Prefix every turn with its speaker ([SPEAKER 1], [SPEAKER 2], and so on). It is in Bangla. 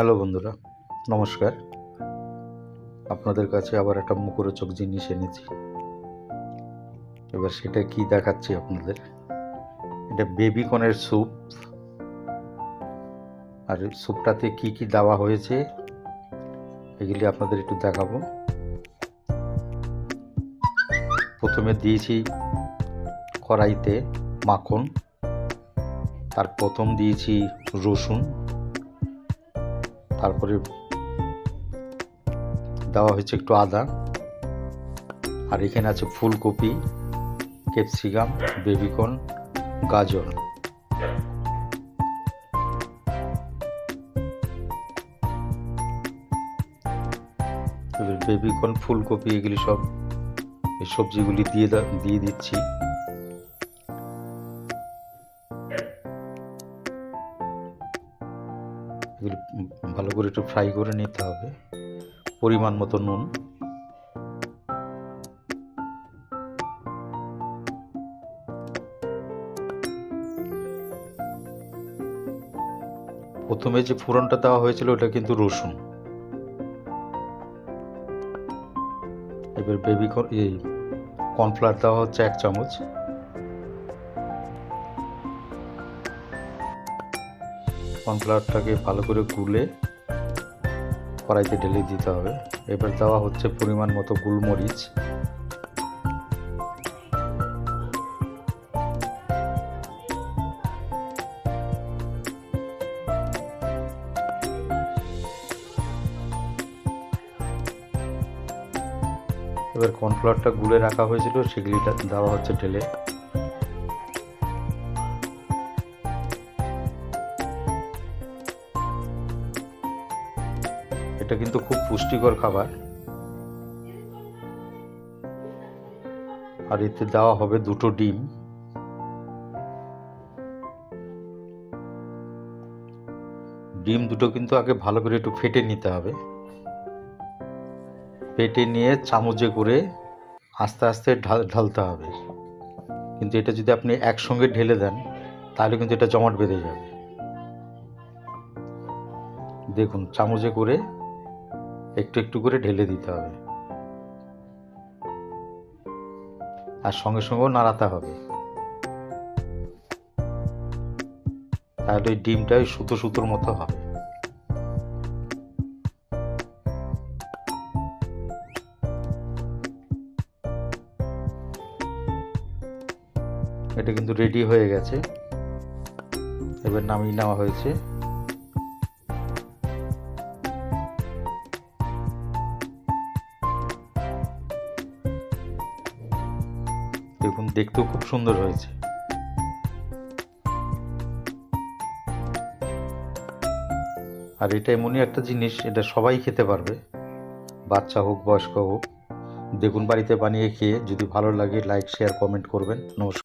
[SPEAKER 1] হ্যালো বন্ধুরা, নমস্কার। আপনাদের কাছে আবার একটা মুখরোচক জিনিস এনেছি। এবার সেটা কি দেখাচ্ছি আপনাদের? এটা বেবি কর্নের স্যুপ। আর স্যুপটাতে কি কি দেওয়া হয়েছে, এগুলি আপনাদের একটু দেখাবো। প্রথমে দিয়েছি কড়াইতে মাখন। তার প্রথম দিয়েছি রসুন। তারপরে দেওয়া হয়েছে একটু আদা। আর এখানে আছে ফুলকপি, ক্যাপসিকাম, বেবিকর্ন, গাজর। বেবিকর্ন, ফুলকপি, এগুলি সব এই সবজিগুলি দিয়ে দিয়ে দিচ্ছি। এগুলি ভালো করে একটু ফ্রাই করে নিতে হবে। পরিমাণ মতো নুন। প্রথমে যে ফোড়নটা দেওয়া হয়েছিল, ওটা কিন্তু রসুন। এবার বেবি এই কর্নফ্লাওয়ার দেওয়া হচ্ছে এক চামচ। কর্নফ্লাওয়ারটাকে ভালো করে গুলে কড়াইতে ঢেলে দিতে হবে। এবার দেওয়া হচ্ছে পরিমাণ মতো গোলমরিচ। এবার কর্নফ্লাওয়ারটা গুলে রাখা হয়েছিল, সেগুলিটা দেওয়া হচ্ছে ঢেলে। এটা কিন্তু খুব পুষ্টিকর খাবার। আর এতে দেওয়া হবে দুটো ডিম। ডিম দুটো কিন্তু আগে ভালো করে একটু ফেটে নিতে হবে। ফেটে নিয়ে চামচে করে আস্তে আস্তে ঢাল ঢালতে হবে। কিন্তু এটা যদি আপনি একসঙ্গে ঢেলে দেন, তাহলে কিন্তু এটা জমাট বেঁধে যাবে। দেখুন, চামচে করে একটু একটু করে ঢেলে দিতে হবে। আর সঙ্গে সঙ্গেও নাড়াতে হবে। তাহলে ওই ডিমটা ওই সুতো সুতোর মতো হবে। এটা কিন্তু রেডি হয়ে গেছে। এবার নামিয়ে নেওয়া হয়েছে। দেখুন দেখতেও খুব সুন্দর হয়েছে। আর এটা এমনই একটা জিনিস, এটা সবাই খেতে পারবে। বাচ্চা হোক, বয়স্ক হোক। দেখুন, বাড়িতে বানিয়ে খেয়ে যদি ভালো লাগে লাইক শেয়ার কমেন্ট করবেন। নমস্কার।